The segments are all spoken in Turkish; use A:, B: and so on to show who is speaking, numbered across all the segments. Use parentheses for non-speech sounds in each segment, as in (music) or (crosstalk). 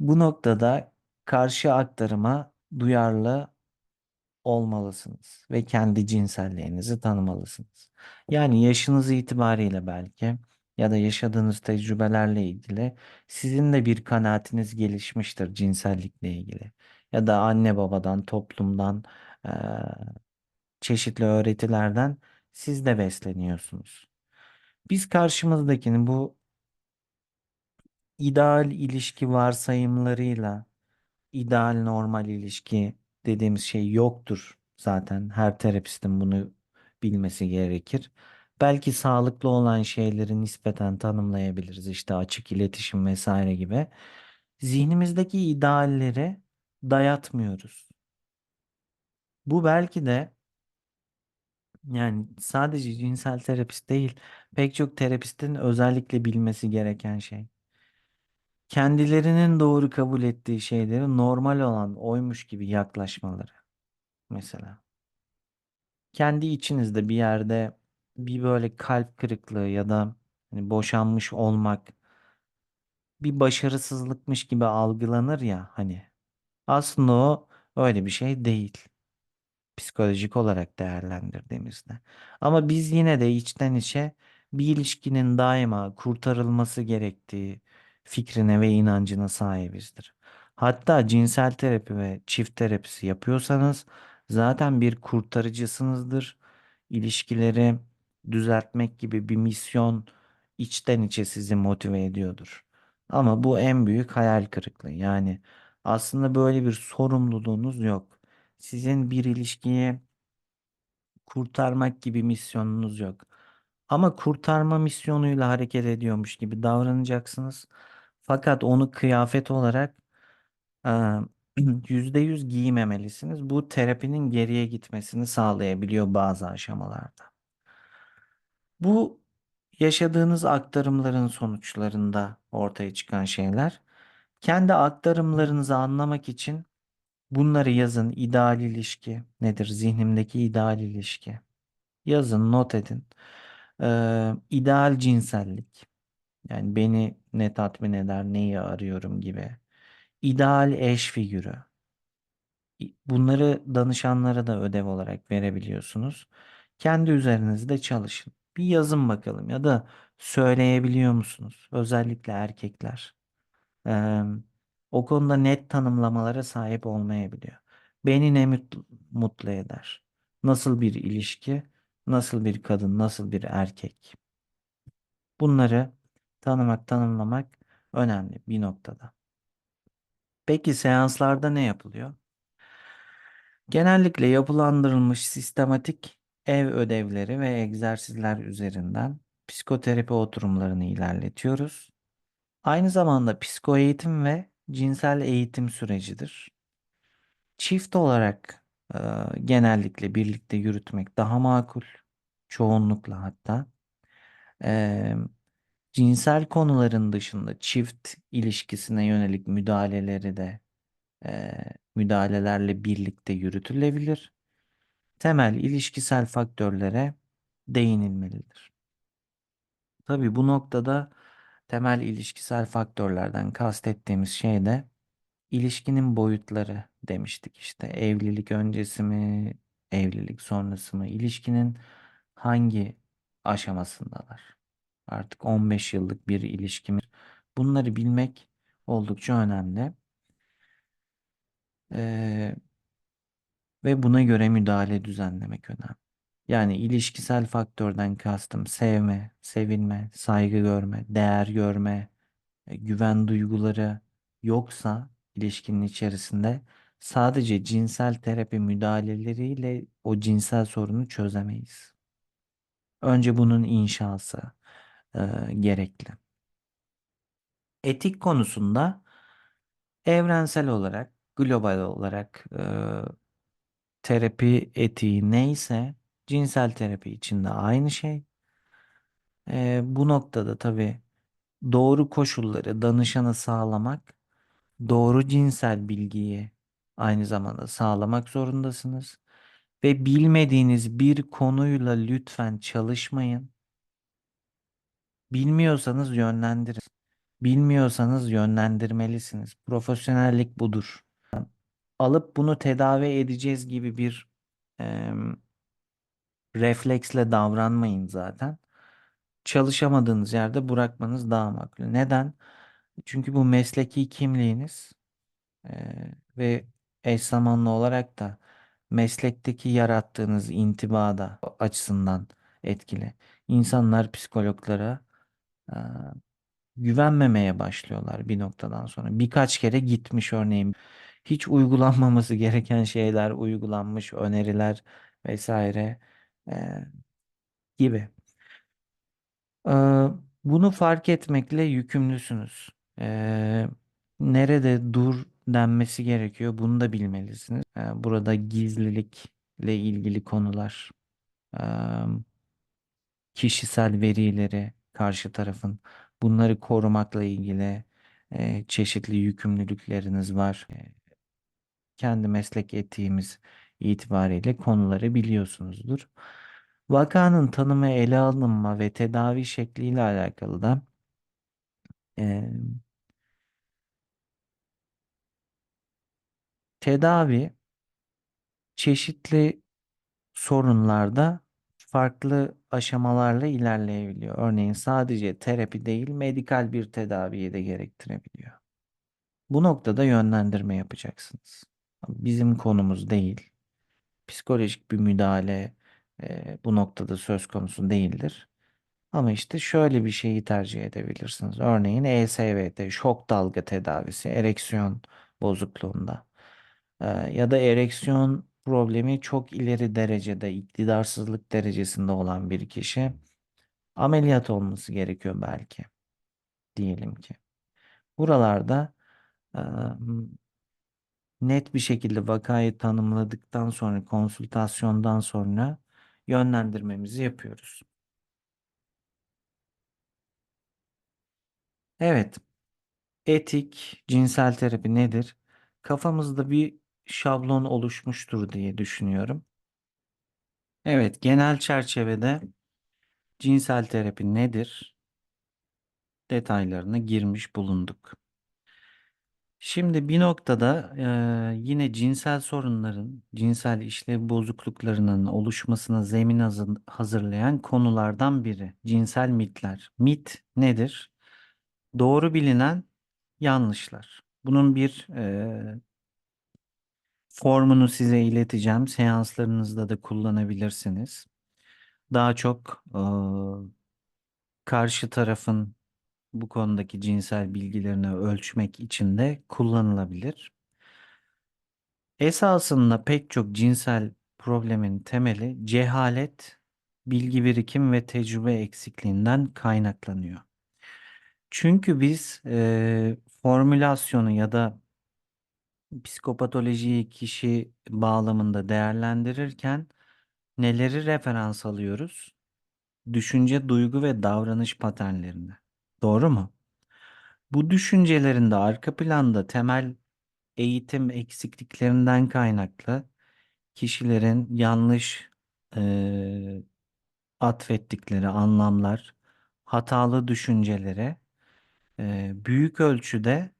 A: Bu noktada karşı aktarıma duyarlı olmalısınız ve kendi cinselliğinizi tanımalısınız. Yani yaşınız itibariyle belki ya da yaşadığınız tecrübelerle ilgili sizin de bir kanaatiniz gelişmiştir cinsellikle ilgili. Ya da anne babadan, toplumdan, çeşitli öğretilerden siz de besleniyorsunuz. Biz karşımızdakini bu ideal ilişki varsayımlarıyla ideal normal ilişki dediğimiz şey yoktur zaten. Her terapistin bunu bilmesi gerekir. Belki sağlıklı olan şeyleri nispeten tanımlayabiliriz. İşte açık iletişim vesaire gibi. Zihnimizdeki idealleri dayatmıyoruz. Bu belki de yani sadece cinsel terapist değil, pek çok terapistin özellikle bilmesi gereken şey. Kendilerinin doğru kabul ettiği şeyleri normal olan oymuş gibi yaklaşmaları mesela. Kendi içinizde bir yerde bir böyle kalp kırıklığı ya da hani boşanmış olmak bir başarısızlıkmış gibi algılanır ya hani. Aslında o öyle bir şey değil. psikolojik olarak değerlendirdiğimizde. Ama biz yine de içten içe bir ilişkinin daima kurtarılması gerektiği fikrine ve inancına sahibizdir. Hatta cinsel terapi ve çift terapisi yapıyorsanız zaten bir kurtarıcısınızdır. İlişkileri düzeltmek gibi bir misyon içten içe sizi motive ediyordur. Ama bu en büyük hayal kırıklığı. Yani aslında böyle bir sorumluluğunuz yok. Sizin bir ilişkiyi kurtarmak gibi misyonunuz yok. Ama kurtarma misyonuyla hareket ediyormuş gibi davranacaksınız. Fakat onu kıyafet olarak eee, (clears throat) %100 giymemelisiniz. Bu terapinin geriye gitmesini sağlayabiliyor bazı aşamalarda. Bu yaşadığınız aktarımların sonuçlarında ortaya çıkan şeyler. Kendi aktarımlarınızı anlamak için Bunları yazın. İdeal ilişki nedir? Zihnimdeki ideal ilişki. Yazın, not edin. Ee, ideal cinsellik. Yani beni ne tatmin eder, neyi arıyorum gibi. İdeal eş figürü. Bunları danışanlara da ödev olarak verebiliyorsunuz. Kendi üzerinizde çalışın. Bir yazın bakalım ya da söyleyebiliyor musunuz? Özellikle erkekler. Eee, o konuda net tanımlamalara sahip olmayabiliyor. Beni ne mutlu, mutlu eder? Nasıl bir ilişki? Nasıl bir kadın? Nasıl bir erkek? Bunları tanımak, tanımlamak önemli bir noktada. Peki seanslarda ne yapılıyor? Genellikle yapılandırılmış sistematik ev ödevleri ve egzersizler üzerinden psikoterapi oturumlarını ilerletiyoruz. Aynı zamanda psikoeğitim ve cinsel eğitim sürecidir. Çift olarak e, genellikle birlikte yürütmek daha makul. Çoğunlukla hatta. E, cinsel konuların dışında çift ilişkisine yönelik müdahaleleri de e, müdahalelerle birlikte yürütülebilir. Temel ilişkisel faktörlere değinilmelidir. Tabii bu noktada temel ilişkisel faktörlerden kastettiğimiz şey de İlişkinin boyutları demiştik işte. Evlilik öncesi mi, evlilik sonrası mı? İlişkinin hangi aşamasındalar? Artık 15 yıllık bir ilişki mi? Bunları bilmek oldukça önemli. Ee, ve buna göre müdahale düzenlemek önemli. Yani ilişkisel faktörden kastım sevme, sevilme, saygı görme, değer görme, e, güven duyguları yoksa ilişkinin içerisinde sadece cinsel terapi müdahaleleriyle o cinsel sorunu çözemeyiz. Önce bunun inşası e, gerekli. Etik konusunda evrensel olarak, global olarak e, terapi etiği neyse cinsel terapi için de aynı şey. E, bu noktada tabii doğru koşulları danışana sağlamak doğru cinsel bilgiyi aynı zamanda sağlamak zorundasınız. Ve bilmediğiniz bir konuyla lütfen çalışmayın. Bilmiyorsanız yönlendirin. Bilmiyorsanız yönlendirmelisiniz. Profesyonellik budur. Alıp bunu tedavi edeceğiz gibi bir em, refleksle davranmayın zaten. Çalışamadığınız yerde bırakmanız daha makul. Neden? Çünkü bu mesleki kimliğiniz eee, ve eş zamanlı olarak da meslekteki yarattığınız intiba da açısından etkili. İnsanlar psikologlara güvenmemeye başlıyorlar bir noktadan sonra. Birkaç kere gitmiş örneğin. Hiç uygulanmaması (laughs) gereken şeyler uygulanmış, öneriler vesaire eee, gibi. Eee, bunu fark etmekle yükümlüsünüz. Eee, nerede dur denmesi gerekiyor, bunu da bilmelisiniz. Eee, burada gizlilikle ilgili konular, eee, kişisel verileri karşı tarafın, bunları korumakla ilgili eee, çeşitli yükümlülükleriniz var. Eee, kendi meslek etiğimiz itibariyle konuları biliyorsunuzdur. Vakanın tanımı ele alınma ve tedavi şekliyle alakalı da eee, tedavi çeşitli sorunlarda farklı aşamalarla ilerleyebiliyor. Örneğin sadece terapi değil, medikal bir tedaviyi de gerektirebiliyor. Bu noktada yönlendirme yapacaksınız. Bizim konumuz değil. Psikolojik bir müdahale eee, bu noktada söz konusu değildir. Ama işte şöyle bir şeyi tercih edebilirsiniz. Örneğin ESVT, şok dalga tedavisi, ereksiyon bozukluğunda. Ee, ya da ereksiyon problemi çok ileri derecede, iktidarsızlık derecesinde olan bir kişi ameliyat olması gerekiyor belki. Diyelim ki. Buralarda e, net bir şekilde vakayı tanımladıktan sonra, konsültasyondan sonra yönlendirmemizi yapıyoruz. Evet, etik cinsel terapi nedir? Kafamızda bir şablon oluşmuştur diye düşünüyorum. Evet, genel çerçevede cinsel terapi nedir? Detaylarına girmiş bulunduk. Şimdi bir noktada eee, yine cinsel sorunların, cinsel işlev bozukluklarının oluşmasına zemin hazır- hazırlayan konulardan biri. Cinsel mitler. Mit nedir? Doğru bilinen yanlışlar. Bunun bir eee, formunu size ileteceğim. Seanslarınızda da kullanabilirsiniz. Daha çok eee, karşı tarafın bu konudaki cinsel bilgilerini ölçmek için de kullanılabilir. Esasında pek çok cinsel problemin temeli cehalet, bilgi birikim ve tecrübe eksikliğinden kaynaklanıyor. Çünkü biz e, formülasyonu ya da psikopatolojiyi kişi bağlamında değerlendirirken neleri referans alıyoruz? Düşünce, duygu ve davranış paternlerini. Doğru mu? Bu düşüncelerin de arka planda temel eğitim eksikliklerinden kaynaklı kişilerin yanlış eee, atfettikleri anlamlar, hatalı düşüncelere eee, büyük ölçüde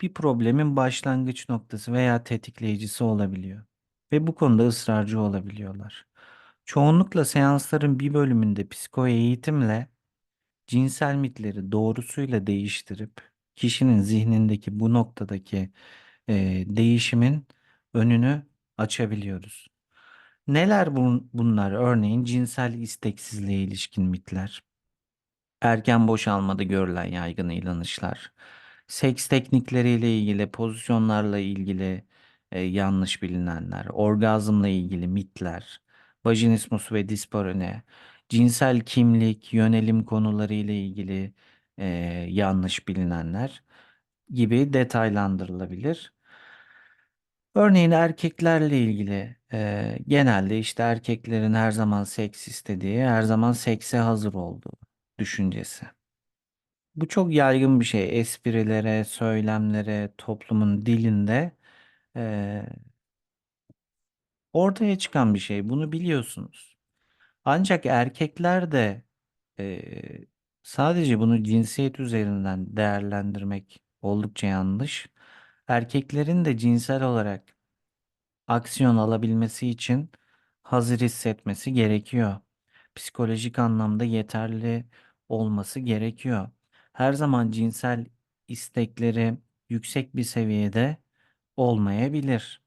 A: bir problemin başlangıç noktası veya tetikleyicisi olabiliyor. Ve bu konuda ısrarcı olabiliyorlar. Çoğunlukla seansların bir bölümünde psiko eğitimle cinsel mitleri doğrusuyla değiştirip kişinin zihnindeki bu noktadaki e, değişimin önünü açabiliyoruz. Neler bun- bunlar? Örneğin cinsel isteksizliğe ilişkin mitler, erken boşalmada görülen yaygın inanışlar, seks teknikleriyle ilgili, pozisyonlarla ilgili e, yanlış bilinenler, orgazmla ilgili mitler, vajinismus ve disparone, cinsel kimlik, yönelim konuları ile ilgili e, yanlış bilinenler gibi detaylandırılabilir. Örneğin erkeklerle ilgili e, genelde işte erkeklerin her zaman seks istediği, her zaman sekse hazır olduğu düşüncesi. Bu çok yaygın bir şey. Esprilere, söylemlere, toplumun dilinde e, ortaya çıkan bir şey. Bunu biliyorsunuz. Ancak erkekler de e, Sadece bunu cinsiyet üzerinden değerlendirmek oldukça yanlış. Erkeklerin de cinsel olarak aksiyon alabilmesi için hazır hissetmesi gerekiyor. Psikolojik anlamda yeterli olması gerekiyor. Her zaman cinsel istekleri yüksek bir seviyede olmayabilir.